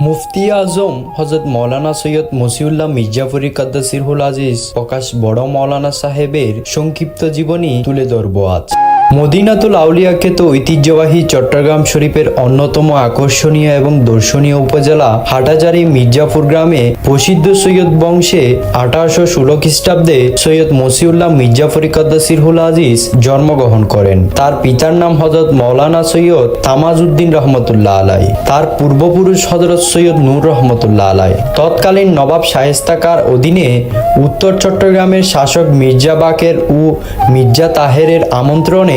মুফতি আজম হজরত মৌলানা সৈয়দ মসিউল্লাহ মির্জাফরি কাদ্দাসিরহুল আজিজ, প্রকাশ বড় মৌলানা সাহেবের সংক্ষিপ্ত জীবনী তুলে ধরব আজ। মদিনাতুল আউলিয়াকে তো ঐতিহ্যবাহী চট্টগ্রাম শরীফের অন্যতম আকর্ষণীয় এবং দর্শনীয় উপজেলা হাটাজারি মির্জাপুর গ্রামে প্রসিদ্ধ সৈয়দ বংশে আঠারোশো ষোলো খ্রিস্টাব্দে সৈয়দ মসিউল্লাহ মির্জাফরি কাদ্দাসিরহুল আজিজ জন্মগ্রহণ করেন। তার পিতার নাম হজরত মৌলানা সৈয়দ তামাজউদ্দিন রহমতুল্লাহ আলাই। তার পূর্বপুরুষ হজরত সৈয়দ নূর রহমতুল্লাহ আলাই। তৎকালীন নবাব শায়েস্তাকার অধীনে উত্তর চট্টগ্রামের শাসক মির্জা বাকের ও মির্জা তাহেরের আমন্ত্রণে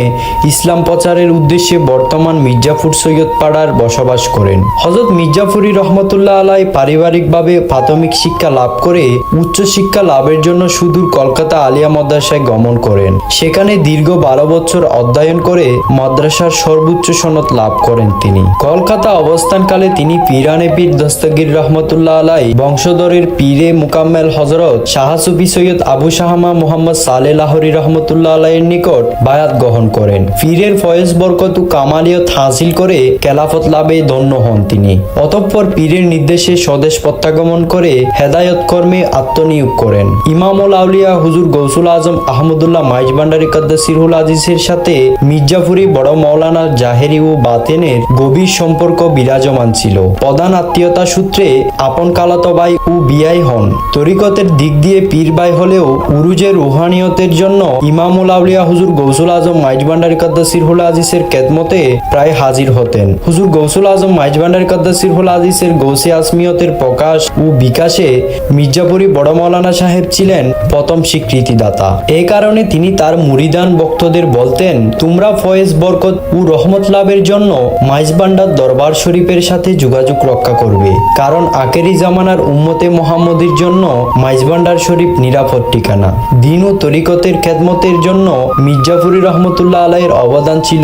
ইসলাম প্রচারের উদ্দেশ্যে বর্তমান মির্জাপুর সৈয়দ পাড়ার বসবাস করেন। হজরত মির্জাফুরি রহমতুল্লাহ আলাই পারিবারিকভাবে প্রাথমিক শিক্ষা লাভ করে উচ্চ শিক্ষা লাভের জন্য সুদূর কলকাতা আলিয়া মাদ্রাসায় গমন করেন। সেখানে দীর্ঘ বারো বছর অধ্যয়ন করে মাদ্রাসার সর্বোচ্চ সনদ লাভ করেন তিনি। কলকাতা অবস্থানকালে তিনি পিরানে পীর দস্তগীর রহমতুল্লাহ আলাই বংশধরের পীরে মুকাম্মেল হজরত শাহসুফি সৈয়দ আবু শাহমা মোহাম্মদ সালে লাহরি রহমতুল্লাহ আলাইয়ের নিকট বায়াত গ্রহণ করেন। পীরের ফয়েজ বরকত ও কামালিয়ত হাসিল করে খেলাফত লাভে ধন্য হন তিনি। অতঃপর পীরের নির্দেশে স্বদেশ প্রত্যাগমন করে হেদায়ত কর্মে আত্মনিয়োগ করেন। ইমামুল আউলিয়া হুজুর গৌসুল আজম আহমদুল্লাহ মাইজ ভান্ডারি কাদ্দাসিরুল আজিজের সাথে মির্জাফুরি বড় মৌলানা জাহেরি ও বাতেনের গভীর সম্পর্ক বিরাজমান ছিল। প্রধান আত্মীয়তা সূত্রে আপন কালাতো ভাই ও বিয়াই হন। তরিকতের দিক দিয়ে পীর ভাই হলেও উরুজের রুহানিয়তের জন্য ইমামুল আউলিয়া হুজুর গৌসুল আজম মাইজ ভান্ডারি কাদ্দাসিরুল আজিজের কেদমতে প্রায় হাজির হতেন। হুজুর গৌসুল আজম মাইজ ভান্ডারি কাদ্দাসিরুল আজিজের গৌসে আসমিয়তের প্রকাশ ও বিকাশে মির্জাপুরি বড় মৌলানা সাহেব ছিলেন প্রথম স্বীকৃতিদাতা। এই কারণে তিনি তার মুরিদান ভক্তদের বলতেন, তোমরা ফয়েজ, বরকত ও রহমত লাভের জন্য মাইজবান্ডার দরবার শরীফের সাথে যোগাযোগ রক্ষা করবে। কারণ আকেরি জামানার উম্মতে মোহাম্মদের জন্য মাইজবান্ডার শরীফ নিরাপদ ঠিকানা। দিন ও তরিকতের খেদমতের জন্য মির্জাফুরি রহমতুল্লাহ আলাইয়ের অবদান ছিল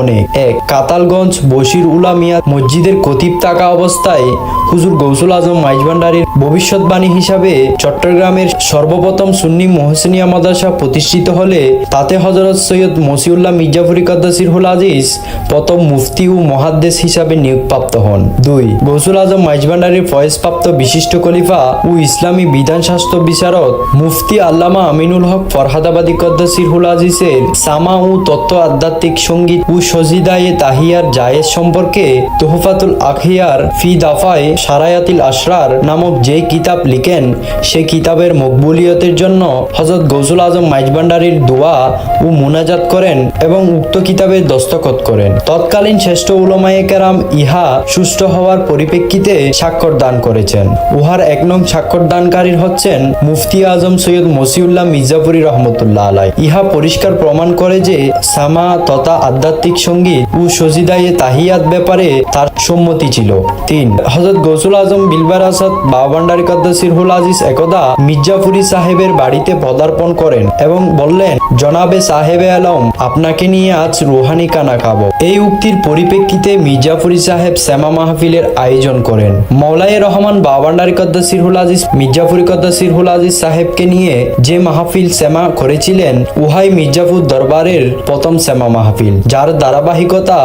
অনেক। এক, কাতালগঞ্জ বশির উলা মিয়া মসজিদের কতিব থাকা অবস্থায় হুজুর গৌসুল আজম মাইজভান্ডারির ভবিষ্যৎবাণী হিসাবে চট্টগ্রামের সর্বপ্রথম সুন্নি মোহসিনিয়া মাদ্রাসা প্রতিষ্ঠিত হলে তাতে হজরত সৈয়দ মসিউল্লাহ মির্জাফুরি কাদ্দাসির হুল আজিজ প্রথম মুফতি ও মহাদ্দেশ হিসাবে নিয়োগপ্রাপ্ত হন। দুই, গৌসুল আজম মাইজভান্ডারির ফয়েজপ্রাপ্ত বিশিষ্ট খলিফা ও ইসলামী বিধান শাস্ত্র বিচারক মুফতি আল্লামা আমিনুল হক ফরহাদাবাদী কদ্দাসির হুল আজিজের সামা ও তত্ত্ব আধ্যাত্মিক সংগীত ও সজিদায়ে তাহিয়ার জায়েজ সম্পর্কে তোহফাতুল আখিয়ার ফি দাফায় সারায়াতিল আশরার নামক যে কিতাব লিখেন, সে কিতাবের মকবুলিয়তের জন্য হজরত গৌসুল আজম মাইজভান্ডারির দোয়া ও মোনাজাত করেন এবং উক্ত কিতাবে দস্তখত করেন। তৎকালীন শ্রেষ্ঠ উলমায়ে কেরাম ইহা সুষ্ঠু হওয়ার পরিপ্রেক্ষিতে স্বাক্ষর দান করেছেন। উহার এক নং স্বাক্ষর দানকারীর হচ্ছেন মুফতি আজম সৈয়দ মসিউল্লাহ মির্জাপুরি রহমতুল্লাহ আলাই। ইহা পরিষ্কার প্রমাণ করে যে সামা তথা আধ্যাত্মিক সংগীত ও সজিদায়ে তাহিয়াত ব্যাপারে তার সম্মতি ছিল। তিন হজরত গৌসুল আজম বিলবার আসাদ বাবান্ডারি কাদ্দাসিরহুল আজিজ একদা মির্জাফুরি সাহেবের বাড়িতে পদার্পণ করেন এবং বললেন, জনাবে সাহেবে আলম, আপনাকে নিয়ে আজ রুহানি কানা খাব। এই উক্তির পরিপ্রেক্ষিতে মির্জাফুরি সাহেব শ্যামা মাহফিলের আয়োজন করেন। মৌলাই রহমান বাবান্ডারি কদ্দাসিরহুল আজিজ মির্জাফুরি কদ্দাসিরহুল আজিজ সাহেবকে নিয়ে যে মাহফিল শ্যামা করেছিলেন, উহাই মির্জাফুর দরবারের প্রথম শ্যামা মাহফিল যার ধারাবাহিকতা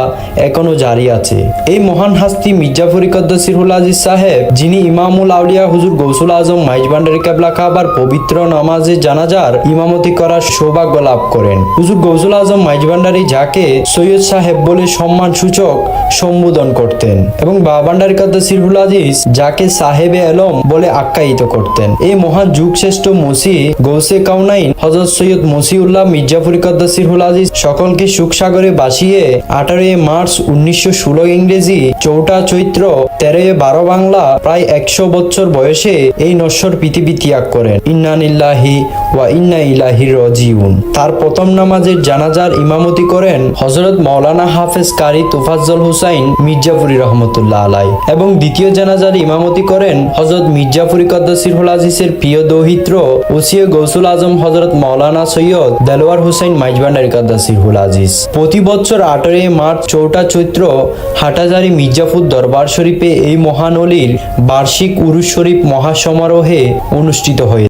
এখনও জারি আছে। এই মহান হাস্তি মির্জাফুরি কদ্দাসিরহুল আজিজ সাহেব, যিনি ইমামুল আউলিয়া হুজুর গৌসুল আজম মাইজবান্ডারি কেবলা কাবার পবিত্র নামাজে জানাজার ইমামতি করার সৌভাগ্য লাভ করেন। হুজুর গৌসুল আজম মাইজবান্ডারি যাকে সৈয়দ সাহেব বলে সম্মান সূচক সম্বোধন করতেন এবং বাবান্ডারি কদ্দাসিরহুল আজিজ যাকে সাহেবে আলম বলে আখ্যায়িত করতেন। এই মহান যুগ শ্রেষ্ঠ মসি গৌসে কাউনাইন হজরত সৈয়দ মসিউল্লাহ মির্জাফুরি কদ্দাসিরহুল আজিজ সকলকে সুখসাগরে বাসিয়ে আঠারোই মার্চ উনিশশো ষোলো ইংরেজি চৌঠা চৈত্র তেরোই বারো বাংলা প্রায় একশো বছর বয়সে এই নশ্বর পৃথিবী ত্যাগ করেন। ইন্নানিল্লাহি ওয়া ইন্না ইলাহি রজিউন। তার প্রথম নামাজের জানাজার ইমামতি করেন হজরত মাওলানা হাফেজ কারি তোফাজ্জল হুসাইন মির্জাফুরি রহমতুল্লাহ আলাই এবং দ্বিতীয় জানাজার ইমামতি করেন হজরত মির্জাফুরি কদ্দাসির হুল প্রিয় দৌহিত্র ওসিয়ে গৌসুল আজম হজরত মাওলানা সৈয়দ দেলোয়ার হুসাইন মাইজবান্ডারি কদ্দাসির হুল আজিজ। প্রতি বছর আঠারোই মার্চ চৌটা চৈত্র হাটাজারি মির্জাফুর দরবার শরীফে এই মহান অলির বার্ষিক উরুস শরীফ মহাসমারোহে অনুষ্ঠিত হয়ে